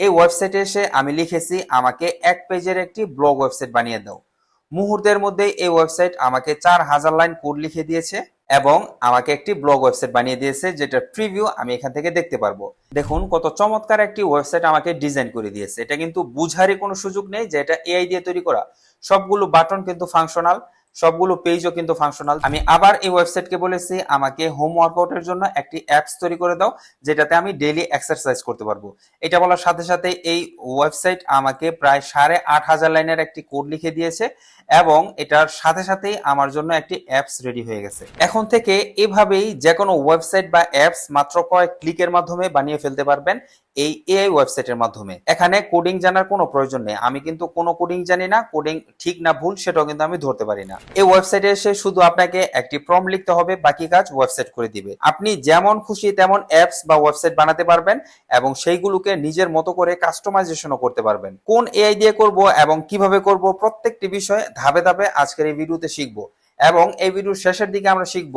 এই ওয়েবসাইটে এসে আমি লিখেছি, আমাকে এক পেজের একটি ব্লগ ওয়েবসাইট বানিয়ে দাও। মুহূর্তের মধ্যে এই ওয়েবসাইট আমাকে চার হাজার লাইন কোড লিখে দিয়েছে এবং আমাকে একটি ব্লগ ওয়েবসাইট বানিয়ে দিয়েছে যেটা প্রিভিউ আমি এখান থেকে দেখতে পারব। দেখুন কত চমৎকার একটি ওয়েবসাইট আমাকে ডিজাইন করে দিয়েছে। এটা কিন্তু বুঝারই কোনো সুযোগ নেই যে এটা এআই দিয়ে তৈরি করা। সবগুলো বাটন কিন্তু ফাংশনাল সবগুলো পেজও কিন্তু ফাংশনাল আমি আবার এই ওয়েবসাইটকে বলেছি, আমাকে হোম ওয়ার্কআউটের জন্য একটি অ্যাপস তৈরি করে দাও, যেটাতে আমি ডেইলি এক্সারসাইজ করতে পারব। এটা বলার সাথে সাথে এই ওয়েবসাইট আমাকে প্রায় সাড়ে আট হাজার লাইনের একটি কোড লিখে দিয়েছে এবং এটার সাথে সাথেই আমার জন্য একটি অ্যাপস রেডি হয়ে গেছে। এখন থেকে এভাবেই যে কোনো ওয়েবসাইট বা অ্যাপস মাত্র কয়েক ক্লিকের মাধ্যমে বানিয়ে ফেলতে পারবেন। এই এআই ওয়েবসাইটের মাধ্যমে। এখানে কোডিং জানার কোনো প্রয়োজন নেই। আমি কিন্তু কোনো কোডিং জানি না কোডিং ঠিক না ভুল, সেটাও কিন্তু আমি ধরতে পারি না। এই ওয়েবসাইটে এসে শুধু আপনাকে একটি প্রম লিখতে হবে, বাকি কাজ ওয়েবসাইট করে দিবে। আপনি যেমন খুশি তেমন অ্যাপস বা ওয়েবসাইট বানাতে পারবেন এবং সেইগুলোকে নিজের মতো করে কাস্টমাইজেশনও করতে পারবেন। কোন এআই দিয়ে করব এবং কীভাবে করব প্রত্যেকটি বিষয় ধাপে ধাপে আজকের এই ভিডিওতে শিখব। এবং এই ভিডিওর শেষের দিকে আমরা শিখব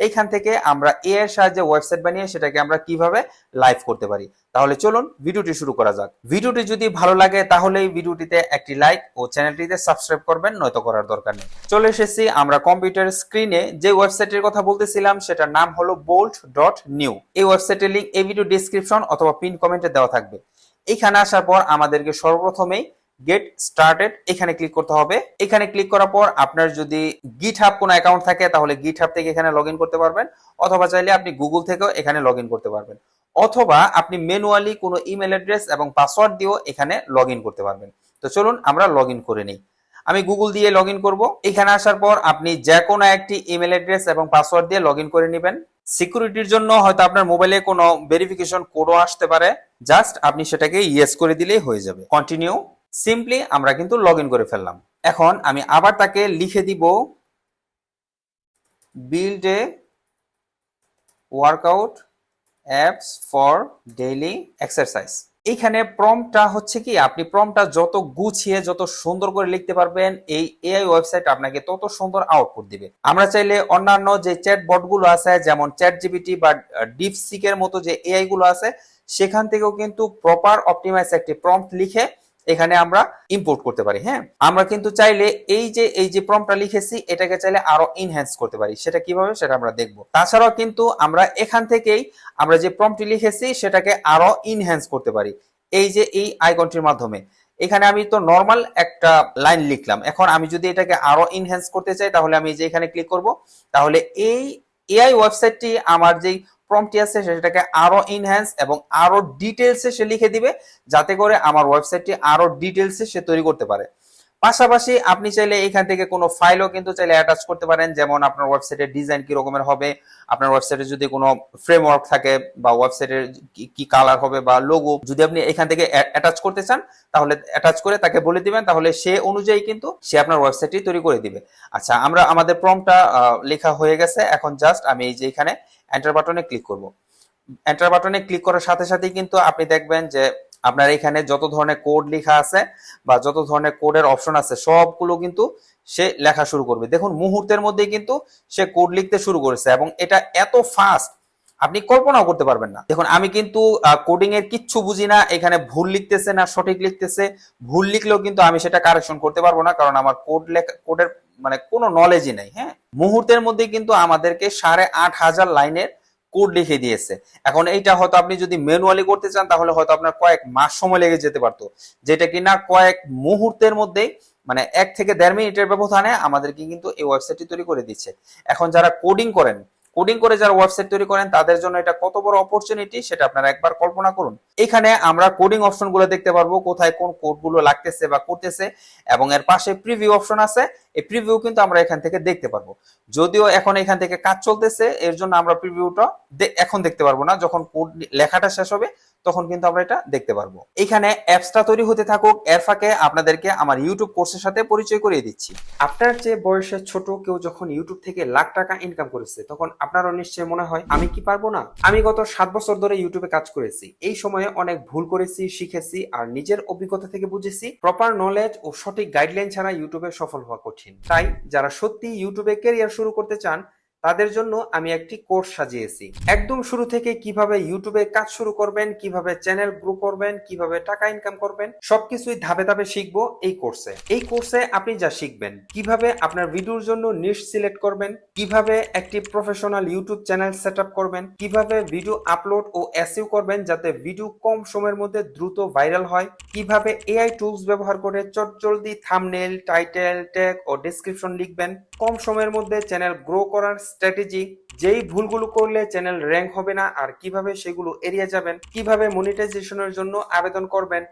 এইখান থেকে আমরা এ এর সাহায্যে ওয়েবসাইট বানিয়ে সেটাকে আমরা কীভাবে লাইভ করতে পারি? তাহলে চলুন ভিডিওটি শুরু করা যাক। ভিডিওটি যদি ভালো লাগে তাহলে এই ভিডিওটিতে একটি লাইক ও চ্যানেলটিতে সাবস্ক্রাইব করবেন, নয়তো করার দরকার নেই। চলে এসেছি আমরা কম্পিউটার স্ক্রিনে যে ওয়েবসাইটের কথা বলতেছিলাম সেটার নাম হলো বোল্ট ডট নিউ এই ওয়েবসাইটের লিঙ্ক এই ভিডিও ডিসক্রিপশন অথবা পিন কমেন্টে দেওয়া থাকবে। এখানে আসার পর আমাদেরকে সর্বপ্রথমেই গেট স্টার্টেড এখানে ক্লিক করতে হবে। এখানে ক্লিক করার পর আপনার যদি গিট হাব কোনো অ্যাকাউন্ট থাকে, তাহলে গিট হাব থেকে এখানে লগ করতে পারবেন। অথবা চাইলে আপনি গুগল থেকেও এখানে লগ করতে পারবেন। অথবা আপনি ম্যানুয়ালি কোনো ইমেল অ্যাড্রেস এবং পাসওয়ার্ড দিয়েও এখানে লগ করতে পারবেন। তো চলুন আমরা লগ করে নিই। আমি গুগল দিয়ে লগ ইন করব। এখানে আসার পর আপনি যে কোনো একটি ইমেল অ্যাড্রেস এবং পাসওয়ার্ড দিয়ে লগ করে নেবেন। সিকিউরিটির জন্য হয়তো আপনার মোবাইলে কোনো ভেরিফিকেশন কোডও আসতে পারে। জাস্ট আপনি সেটাকে ইয়েস করে দিলেই হয়ে যাবে। কন্টিনিউ সিম্পলি আমরা কিন্তু লগ করে ফেললাম। এখন আমি আবার তাকে লিখে দিব build a workout apps for daily exercise এইখানে প্রমটা হচ্ছে কি, আপনি প্রমটা যত গুছিয়ে, যত সুন্দর করে লিখতে পারবেন, এই এআই ওয়েবসাইট আপনাকে তত সুন্দর আউটপুট দিবে। আমরা চাইলে অন্যান্য যে চ্যাট বটগুলো আছে, যেমন চ্যাট জিবিটি বা ডিপসিকের মতো যে এআই গুলো আছে, সেখান থেকেও কিন্তু প্রপার অপটিমাইজ একটি প্রম্পট লিখে এখানে আমরা ইম্পোর্ট করতে পারি হ্যাঁ? আমরা কিন্তু চাইলে এই যে এই যে প্রম্পটটা লিখেছি, এটাকে চাইলে আরও ইনহ্যান্স করতে পারি। সেটা কীভাবে? সেটা আমরা দেখব। তাছাড়াও কিন্তু আমরা এখান থেকেই আমরা যে প্রম্পটটি লিখেছি, সেটাকে আরও ইনহ্যান্স করতে পারি। এই যে, এই আইকনটির মাধ্যমে। এখানে আমি তো নর্মাল একটা লাইন লিখলাম। এখন আমি যদি এটাকে আরও ইনহ্যান্স করতে চাই, তাহলে আমি যে এখানে ক্লিক করব, তাহলে এই এআই ওয়েবসাইটটি আমার যেই প্রম্পটি আছে সেটাকে আরও এনহ্যান্স এবং আরও ডিটেলসে সে লিখে দিবে, যাতে করে আমার ওয়েবসাইটটি আরও ডিটেলসে সে তৈরি করতে পারে। পাশাপাশি আপনি চাইলে এখান থেকে কোনো ফাইলও কিন্তু চাইলে অ্যাটাচ করতে পারেন। যেমন আপনার ওয়েবসাইটের ডিজাইন কি রকমের হবে, আপনার ওয়েবসাইটে যদি কোনো ফ্রেমওয়ার্ক থাকে বা ওয়েবসাইটের কি কালার হবে বা লোগো যদি আপনি এখান থেকে অ্যাটাচ করতে চান, তাহলে অ্যাটাচ করে তাকে বলে দিবেন। তাহলে সে অনুযায়ী কিন্তু সে আপনার ওয়েবসাইটটি তৈরি করে দিবে। আচ্ছা আমরা, আমাদের প্রমটা লেখা হয়ে গেছে। এখন জাস্ট আমি এই যে এখানে এন্টার বাটনে ক্লিক করব। এন্টার বাটনে ক্লিক করার সাথে সাথেই কিন্তু আপনি দেখবেন যে আপনার এখানে যত ধরনের কোড লেখা আছে বা যত ধরনের কোডের অপশন আছে, সবগুলো কিন্তু সে লেখা শুরু করবে। দেখুন, মুহূর্তের মধ্যেই কিন্তু সে কোড লিখতে শুরু করেছে এবং এটা এত ফাস্ট আপনি কল্পনাও করতে পারবেন না। দেখুন, আমি কিন্তু কোডিং এর কিচ্ছু বুঝি না, এখানে ভুল লিখতেছে না, সঠিক লিখতেছে। ভুল লিখলেও কিন্তু আমি সেটা কারেকশন করতে পারব না, কারণ আমার কোড লেখা কোডের মানে কোনো নলেজই নাই হ্যাঁ? মুহূর্তের মধ্যে কিন্তু আমাদেরকে সাড়ে আট হাজার লাইনের কোড লিখে দিয়েছে। এখন এইটা হয়তো আপনি যদি ম্যানুয়ালি করতে চান, তাহলে হয়তো আপনার কয়েক মাস সময় লেগে যেতে পারতো। যেটা কিনা কয়েক মুহূর্তের মধ্যেই মানে এক থেকে দেড় মিনিটের ব্যবধানে আমাদেরকে কিন্তু এই ওয়েবসাইটটি তৈরি করে দিচ্ছে। এখন যারা কোডিং করেন কোডিং করে যারা ওয়েবসাইট তৈরি করেন, তাদের জন্য এটা কত বড় অপরচুনিটি সেটা আপনারা একবার কল্পনা করুন। এখানে আমরা কোডিং অপশনগুলো দেখতে পারব, কোথায় কোন কোডগুলো লাগতেছে বা করতেছে, এবং এর পাশে প্রিভিউ অপশন আছে। এই প্রিভিউ কিন্তু আমরা এখান থেকে দেখতে পারব। যদিও এখন এখান থেকে কাজ চলতেছে, এর জন্য আমরা প্রিভিউটা এখন দেখতে পারব না, যখন কোড লেখাটা শেষ হবে তখন কিন্তু আমরা এটা দেখতে পারব। এখানে অ্যাপসটা তৈরি হতে থাকুক, এর ফাঁকে আপনাদেরকে আমার ইউটিউব কোর্সের সাথে পরিচয় করিয়ে দিচ্ছি। আপনার যে বয়সের ছোট কেউ যখন ইউটিউব থেকে লাখ টাকা ইনকাম করেছে, তখন আপনারও নিশ্চয়ই মনে হয়, আমি কি পারব না? আমি গত সাত বছর ধরে ইউটিউবে কাজ করেছি। এই সময়ে অনেক ভুল করেছি, শিখেছি আর নিজের অভিজ্ঞতা থেকে বুঝেছি প্রপার নলেজ ও সঠিক গাইডলাইন ছাড়া ইউটিউবে সফল হওয়া কঠিন। তাই যারা সত্যি ইউটিউবে কেরিয়ার শুরু করতে চান তাদের জন্য আমি একটি কোর্স সাজিয়েছি। একদম শুরু থেকে কীভাবে ইউটিউবে কাজ শুরু করবেন, কীভাবে চ্যানেল গ্রো করবেন, কীভাবে টাকা ইনকাম করবেন, সবকিছুই ধাপে ধাপে শিখব এই কোর্সে। এই কোর্সে আপনি যা শিখবেন, কীভাবে আপনার ভিডিওর জন্য নিশ সিলেক্ট করবেন, কীভাবে একটি প্রফেশনাল ইউটিউব চ্যানেল সেট করবেন, কীভাবে ভিডিও আপলোড ও এসইউ করবেন যাতে ভিডিও কম সময়ের মধ্যে দ্রুত ভাইরাল হয়, কীভাবে এআই টুলস ব্যবহার করে চটজলদি থামনেল টাইটেল ট্যাগ ও ডেসক্রিপশন লিখবেন, কম সময়ের মধ্যে চ্যানেল গ্রো করার স্ট্র্যাটেজি যেই ভুলগুলো করলে চ্যানেল র্যাঙ্ক হবে না আর কীভাবে সেগুলো এড়িয়ে যাবেন, কীভাবে মনিটাইজেশনের জন্য আবেদন করবেন।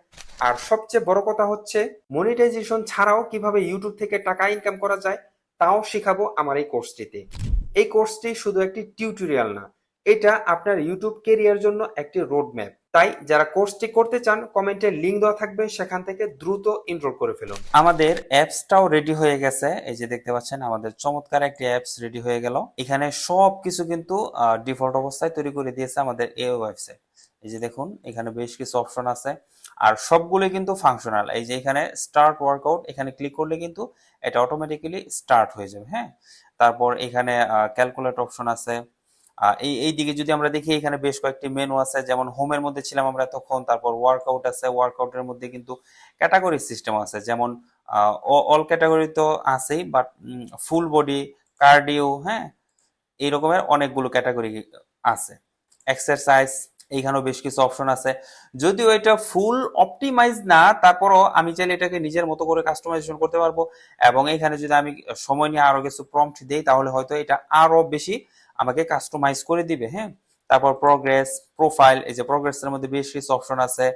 আর সবচেয়ে বড় কথা হচ্ছে মনিটাইজেশন ছাড়াও কীভাবে ইউটিউব থেকে টাকা ইনকাম করা যায়, তাও শেখাবো আমার এই কোর্সটিতে এই কোর্সটি শুধু একটি টিউটোরিয়াল না, এটা আপনার ইউটিউব কেরিয়ার জন্য একটি রোড ম্যাপ তাই যারা কোর্সটি করতে চান, কমেন্টে লিঙ্ক দেওয়া থাকবে, সেখান থেকে দ্রুত এনরোল করে ফেলুন। আমাদের অ্যাপসটাও রেডি হয়ে গেছে। এই যে দেখতে পাচ্ছেন, আমাদের চমৎকার একটি অ্যাপস রেডি হয়ে গেল। এখানে সব কিছু কিন্তু ডিফল্ট অবস্থায় তৈরি করে দিয়েছে আমাদের এই ওয়েবসাইট এই যে দেখুন, এখানে বেশ কিছু অপশন আছে। আর সবগুলোই কিন্তু ফাংশনাল এই যে এখানে স্টার্ট ওয়ার্কআউট এখানে ক্লিক করলে কিন্তু এটা অটোমেটিক্যালি স্টার্ট হয়ে যাবে হ্যাঁ? তারপর এখানে ক্যালকুলেট অপশন আছে। এই এই দিকে যদি আমরা দেখি, এখানে বেশ কয়েকটি মেনু আছে। যেমন হোমের মধ্যে ছিলাম আমরা তখন, তারপর ওয়ার্কআউট আছে। ওয়ার্কআউটের মধ্যে কিন্তু ক্যাটাগরি সিস্টেম আছে। যেমন অল ক্যাটাগরি তো আছেই বাট ফুল বডি কার্ডিও হ্যাঁ এই রকমের অনেকগুলো ক্যাটাগরি আছে। এক্সারসাইজ এইখানেও বেশ কিছু অপশন আছে। যদিও এটা ফুল অপটিমাইজ না, তারপরও আমি চাইলে এটাকে নিজের মতো করে কাস্টমাইজেশন করতে পারব। এবং এখানে যদি আমি সময় নিয়ে আরও কিছু প্রম্পট দেই, তাহলে হয়তো এটা আরও বেশি আমাকে কাস্টমাইজ করে দিবে হ্যাঁ? তারপর প্রগ্রেস প্রোফাইল এই যে প্রগ্রেসের মধ্যে বেশ কিছু অপশন আছে।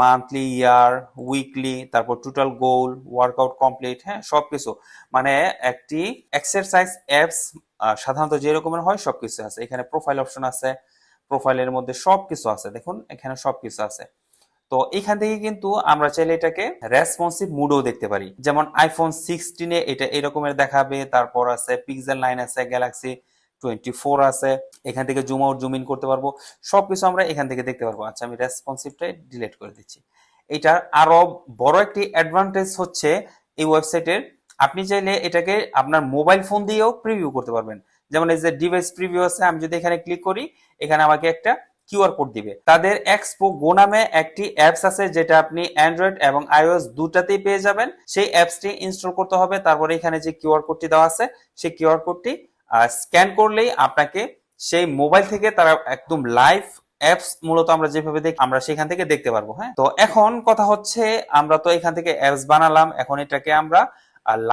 মান্থলি ইয়ার উইকলি তারপর টোটাল গোল ওয়ার্কআউট কমপ্লিট হ্যাঁ? সবকিছু। মানে একটি এক্সারসাইজ অ্যাপস সাধারণত যে রকমের হয় সবকিছু আছে। এখানে প্রোফাইল অপশন আছে প্রোফাইলের মধ্যে সবকিছু আছে। দেখুন, এখানে সবকিছু আছে। তো এখান থেকে কিন্তু আমরা চাইলে এটাকে রেসপন্সিভ মুডও দেখতে পারি। যেমন আইফোন সিক্সটিনে এটা এরকমের দেখাবে, তারপর আছে পিক্সেল নাইন আছে গ্যালাক্সি টোয়েন্টি ফোর আছে, এখান থেকে জুম আউট জুম ইন করতে পারব। সবকিছু আমরা এখান থেকে দেখতে পারব। আচ্ছা আমি রেসপন্সিভটা ডিলিট করে দিচ্ছি। এটার আরও বড় একটি অ্যাডভান্টেজ হচ্ছে এই ওয়েবসাইটের আপনি চাইলে এটাকে আপনার মোবাইল ফোন দিয়েও প্রিভিউ করতে পারবেন। যেমন এই যে ডিভাইস প্রিভিউ আছে, আমি যদি এখানে ক্লিক করি, এখানে আমাকে একটা কিউআর কোড দিবে। তাদের এক্সপো গো নামে একটি অ্যাপস আছে, যেটা আপনি অ্যান্ড্রয়েড এবং আইওএস দুটাতেই পেয়ে যাবেন। সেই অ্যাপসটি ইনস্টল করতে হবে। তারপরে এখানে যে কিউআর কোডটি দেওয়া আছে, সেই কিউআর কোডটি স্ক্যান করলেই আপনাকে সেই মোবাইল থেকে তারা একদম লাইভ অ্যাপস মূলত আমরা যেভাবে দেখি, আমরা সেখান থেকে দেখতে পারব হ্যাঁ? তো এখন কথা হচ্ছে, আমরা তো এখান থেকে অ্যাপস বানালাম, এখন এটাকে আমরা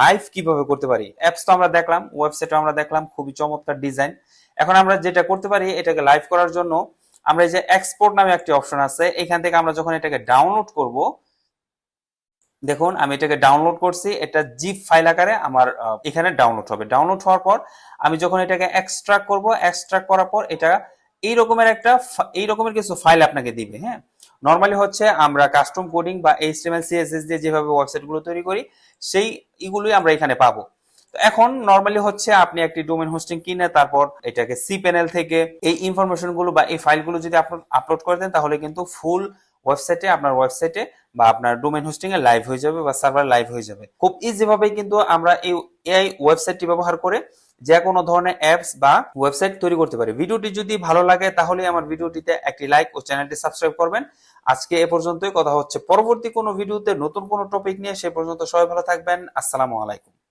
লাইভ কীভাবে করতে পারি? অ্যাপস তো আমরা দেখলাম ওয়েবসাইটও আমরা দেখলাম, খুবই চমৎকার ডিজাইন এখন আমরা যেটা করতে পারি, এটাকে লাইভ করার জন্য, আমরা এই যে এক্সপোর্ট নামে একটি অপশন আছে, এখান থেকে আমরা যখন এটাকে ডাউনলোড করব দেখুন, আমি এটাকে ডাউনলোড করছি, এটা জিপ ফাইল আকারে আমার এখানে ডাউনলোড হবে। ডাউনলোড হওয়ার পর আমি যখন এটাকে এক্সট্রাক্ট করব এক্সট্রাক্ট করার পর এটা এই রকমের একটা এই রকমের কিছু ফাইল আপনাকে দিবে হ্যাঁ? নর্মালি হচ্ছে আমরা কাস্টম কোডিং বা এইচটিএমএল সিএসএস দিয়ে যেভাবে ওয়েবসাইটগুলো তৈরি করি, সেই এগুলোই আমরা এখানে পাবো। এখন নর্মালি হচ্ছে আপনি একটি ডোমেন হোস্টিং কিনে তারপর এটাকে সি প্যানেল থেকে এই ইনফরমেশনগুলো বা এই ফাইলগুলো যদি আপলোড করে দেন, তাহলে কিন্তু ফুল ওয়েবসাইটে আপনার ওয়েবসাইটে বা আপনার ডোমেন হোস্টিং এ লাইভ হয়ে যাবে বা সার্ভার লাইভ হয়ে যাবে। খুব ইজি ভাবে কিন্তু আমরা এই এআই ওয়েবসাইটটি ব্যবহার করে যে কোনো ধরনের অ্যাপস বা ওয়েবসাইট তৈরি করতে পারি। ভিডিওটি যদি ভালো লাগে তাহলে আমার ভিডিওটিতে একটি লাইক ও চ্যানেলটি সাবস্ক্রাইব করবেন। আজকে এ পর্যন্তই। কথা হচ্ছে পরবর্তী কোনো ভিডিওতে নতুন কোনো টপিক নিয়ে সে পর্যন্ত সবাই ভালো থাকবেন। আসসালামু আলাইকুম।